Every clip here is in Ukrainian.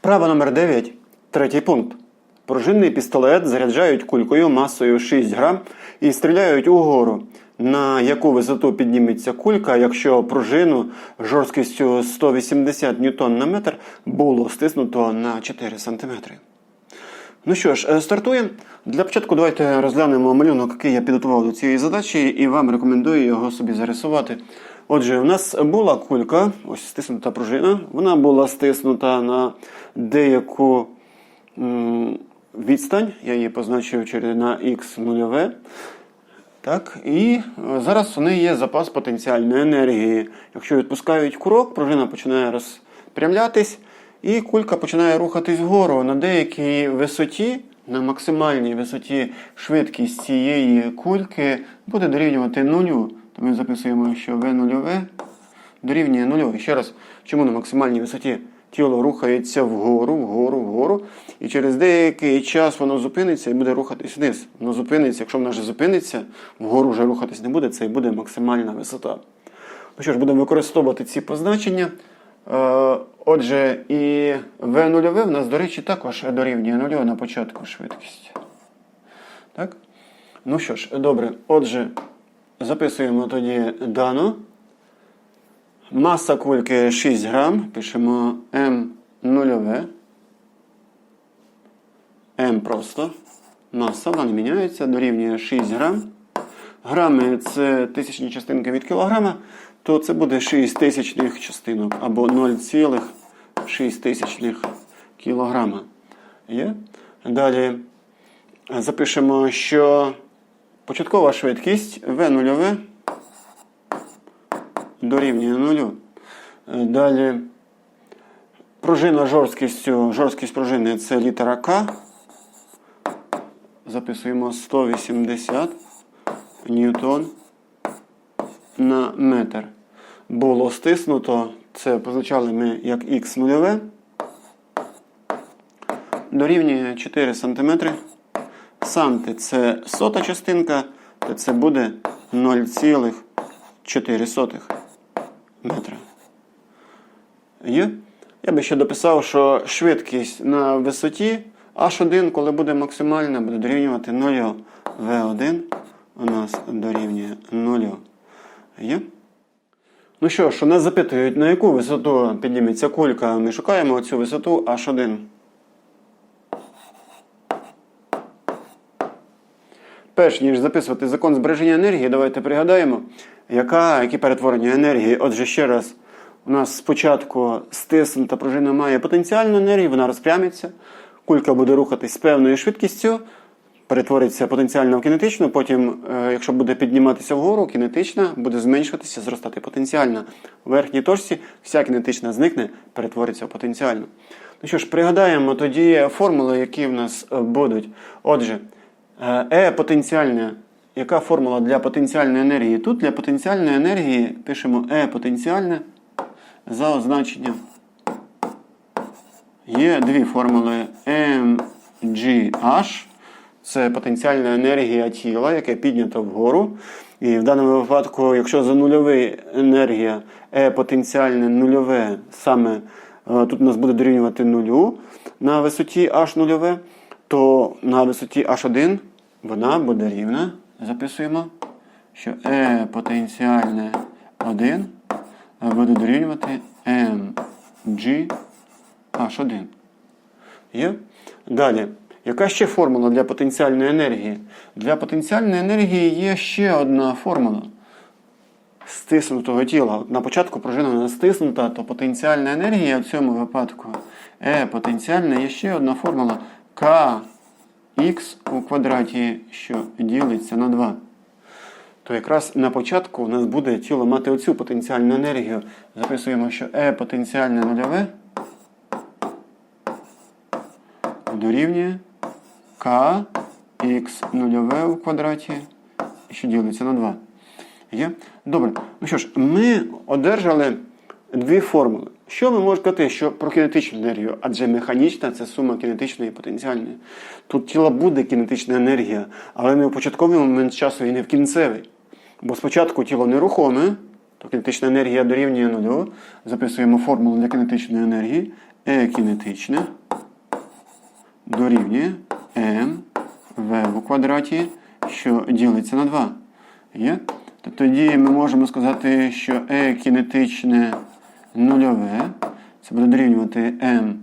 Вправа номер 9. Третій пункт. Пружинний пістолет заряджають кулькою масою 6 грам і стріляють угору. На яку висоту підніметься кулька, якщо пружину жорсткістю 180 ньютон на метр було стиснуто на 4 см? Ну що ж, е, стартуємо. Для початку давайте розглянемо малюнок, який я підготував до цієї задачі, і вам рекомендую його собі зарисувати. Отже, у нас була кулька, ось стиснута пружина. Вона була стиснута на деяку відстань. Я її позначив через на х нульове. Так, і е, зараз у неї є запас потенціальної енергії. Якщо відпускають курок, пружина починає розпрямлятись, і кулька починає рухатись вгору на деякій висоті, на максимальній висоті швидкість цієї кульки буде дорівнювати нулю. То ми записуємо, що v нульове дорівнює нулю. І ще раз, чому на максимальній висоті тіло рухається вгору, вгору, вгору, і через деякий час воно зупиниться і буде рухатись вниз. Воно зупиниться, якщо воно вже зупиниться, вгору вже рухатись не буде, це і буде максимальна висота. Ну що ж, будемо використовувати ці позначення. Отже, і v нульове в нас, до речі, також дорівнює нулю на початку швидкість. Так? Ну що ж, добре. Отже, записуємо тоді дану. Маса кульки 6 грам. Пишемо М нульове. М просто. Маса, вона не міняється, дорівнює 6 грам. Грами це тисячні частинки від кілограма, то це буде 6 тисячних частинок або 0,6 тисячних кілограма. Є? Далі запишемо, що початкова швидкість V нульове дорівнює нулю. Далі пружина жорсткістю, жорсткість пружини це літера К. Записуємо 180 ньютон на метр. Було стиснуто, це позначали ми як х нульове. Дорівнює 4 см. Санти це сота частинка, то це буде 0,4 метра. Є? Я би ще дописав, що швидкість на висоті H1, коли буде максимальна, буде дорівнювати 0. V1 у нас дорівнює 0. Є? Ну що ж, у нас запитують, на яку висоту підніметься кулька. Ми шукаємо цю висоту H1. Перш ніж записувати закон збереження енергії, давайте пригадаємо, яка, які перетворення енергії. Отже, ще раз, у нас спочатку стиснута пружина має потенціальну енергію, вона розпрямиться, кулька буде рухатись з певною швидкістю, перетвориться потенціально в кінетичну, потім, е, якщо буде підніматися вгору, кінетична буде зменшуватися, зростати потенціальна. У верхній точці вся кінетична зникне, перетвориться в потенціальну. Ну що ж, пригадаємо тоді формули, які в нас е, будуть. Отже, Е потенціальне. Яка формула для потенціальної енергії? Тут для потенціальної енергії пишемо Е потенціальне за означенням. Є дві формули mgh. Це потенціальна енергія тіла, яке піднято вгору. І в даному випадку, якщо за нульовий енергія Е потенціальне нульове, саме е, тут у нас буде дорівнювати нулю на висоті h нульове, то на висоті h1 вона буде рівна. Записуємо, що E потенціальне 1 буде дорівнювати mg h1. Є? Далі. Яка ще формула для потенціальної енергії? Для потенціальної енергії є ще одна формула стиснутого тіла. На початку пружина не стиснута, то потенціальна енергія в цьому випадку E потенціальна є ще одна формула K х у квадраті, що ділиться на 2. То якраз на початку у нас буде тіло мати оцю потенціальну енергію. Записуємо, що E потенціальне нульове дорівнює K х нульове у квадраті, що ділиться на 2. Є? Добре. Ну що ж, ми одержали дві формули. Що ми можемо сказати що про кінетичну енергію? Адже механічна це сума кінетичної і потенціальної. Тут тіла буде кінетична енергія, але не в початковий момент часу і не в кінцевий. Бо спочатку тіло нерухоме, то кінетична енергія дорівнює нулю. Записуємо формулу для кінетичної енергії. Е кінетичне дорівнює МВ у квадраті, що ділиться на 2. Є? То тоді ми можемо сказати, що Е кінетичне нульове. Це буде дорівнювати М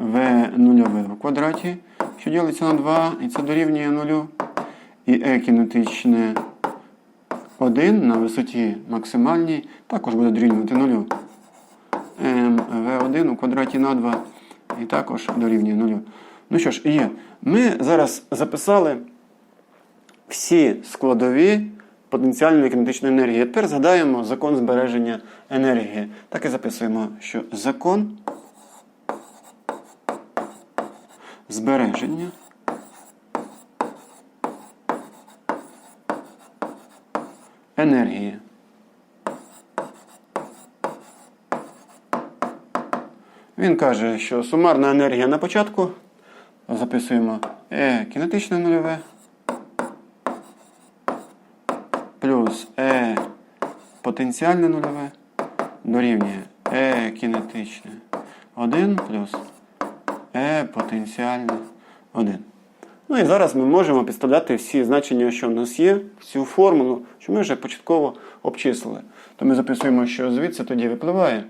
В нульове в квадраті, що ділиться на 2, і це дорівнює нулю. І Е кінетичне 1 на висоті максимальній також буде дорівнювати нулю. МВ1 у квадраті на 2 і також дорівнює нулю. Ну що ж, є. Ми зараз записали всі складові потенціальної кінетичної енергії. Тепер згадаємо закон збереження енергії. Так і записуємо, що закон збереження енергії. Він каже, що сумарна енергія на початку записуємо Е кінетичне нульове плюс Е потенціальне нульове дорівнює Е кінетичне 1 плюс Е потенціальне 1. Ну і зараз ми можемо підставляти всі значення, що в нас є, в цю формулу, що ми вже початково обчислили. То ми записуємо, що звідси тоді випливає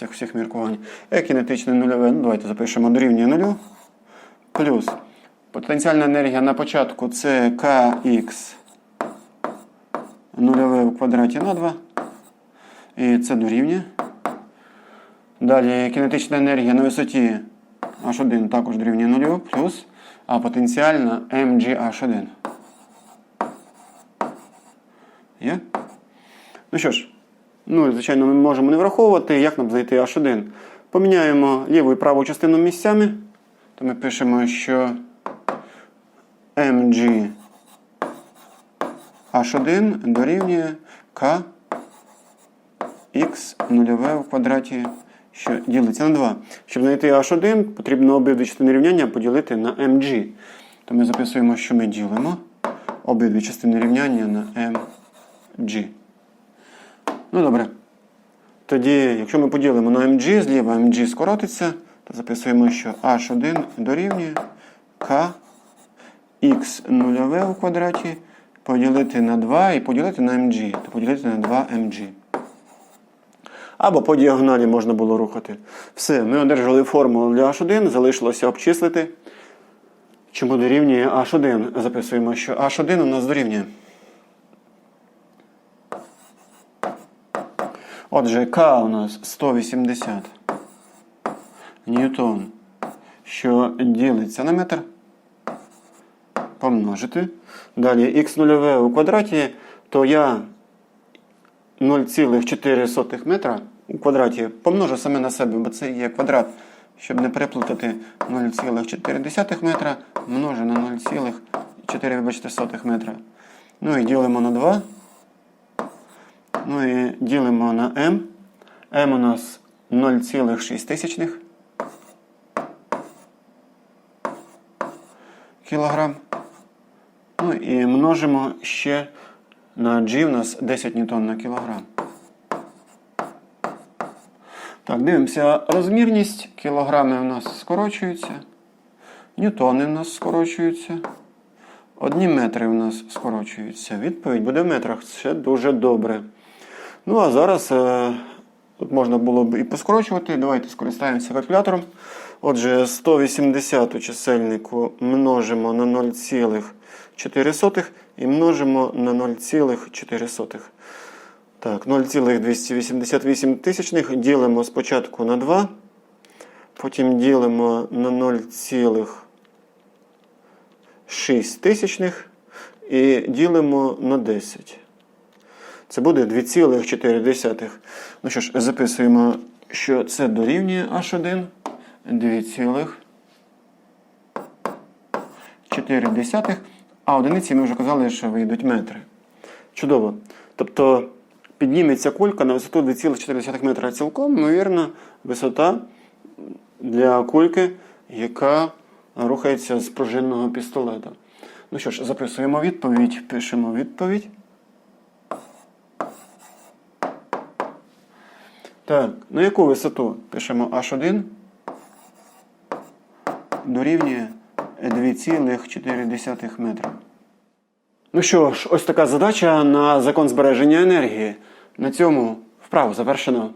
цих всіх міркувань. Е кінетичне нульове, ну давайте запишемо дорівнює нулю. Плюс потенціальна енергія на початку це kx нульове в квадраті на 2. І це дорівнює. Далі кінетична енергія на висоті H1 також дорівнює нулю, плюс, а потенціальна mgh1. Є? Ну що ж, ну, звичайно, ми можемо не враховувати, як нам знайти H1. Поміняємо ліву і праву частину місцями. То ми пишемо, що mg H1 дорівнює K x нульове в квадраті, що ділиться на 2. Щоб знайти H1, потрібно обидві частини рівняння поділити на mg. То ми записуємо, що ми ділимо обидві частини рівняння на mg. Ну добре. Тоді, якщо ми поділимо на mg, зліва mg скоротиться, то записуємо, що h1 дорівнює k x нульове у квадраті поділити на 2 і поділити на mg, то поділити на 2 mg. Або по діагоналі можна було рухати. Все, ми одержали формулу для h1, залишилося обчислити. Чому дорівнює h1? Записуємо, що h1 у нас дорівнює. Отже, К у нас 180 ньютон, що ділиться на метр. Помножити. Далі х нульове у квадраті, то я 0,4 метра у квадраті помножу саме на себе, бо це є квадрат. Щоб не переплутати 0,4 метра, множу на 0,4 метра. Ну і ділимо на 2. Ну і ділимо на m. m у нас 0,6 тисячних кілограм. Ну і множимо ще на G у нас 10 ньютон на кілограм. Так, дивимося розмірність. Кілограми у нас скорочуються. Ньютони у нас скорочуються. Одні метри у нас скорочуються. Відповідь буде в метрах. Це дуже добре. Ну, а зараз е, тут можна було б і поскорочувати. Давайте скористаємося калькулятором. Отже, 180 у чисельнику множимо на 0,4 і множимо на 0,4. Так, 0,288 тисячних ділимо спочатку на 2, потім ділимо на 0,6 тисячних і ділимо на 10. Це буде 2,4. Ну що ж, записуємо, що це дорівнює H1 2,4. А одиниці ми вже казали, що вийдуть метри. Чудово. Тобто підніметься кулька на висоту 2,4 метра цілком, ймовірно, висота для кульки, яка рухається з пружинного пістолета. Ну що ж, записуємо відповідь, пишемо відповідь. Так, на яку висоту? Пишемо H1 дорівнює 2,4 метра. Ну що ж, ось така задача на закон збереження енергії. На цьому вправу завершено.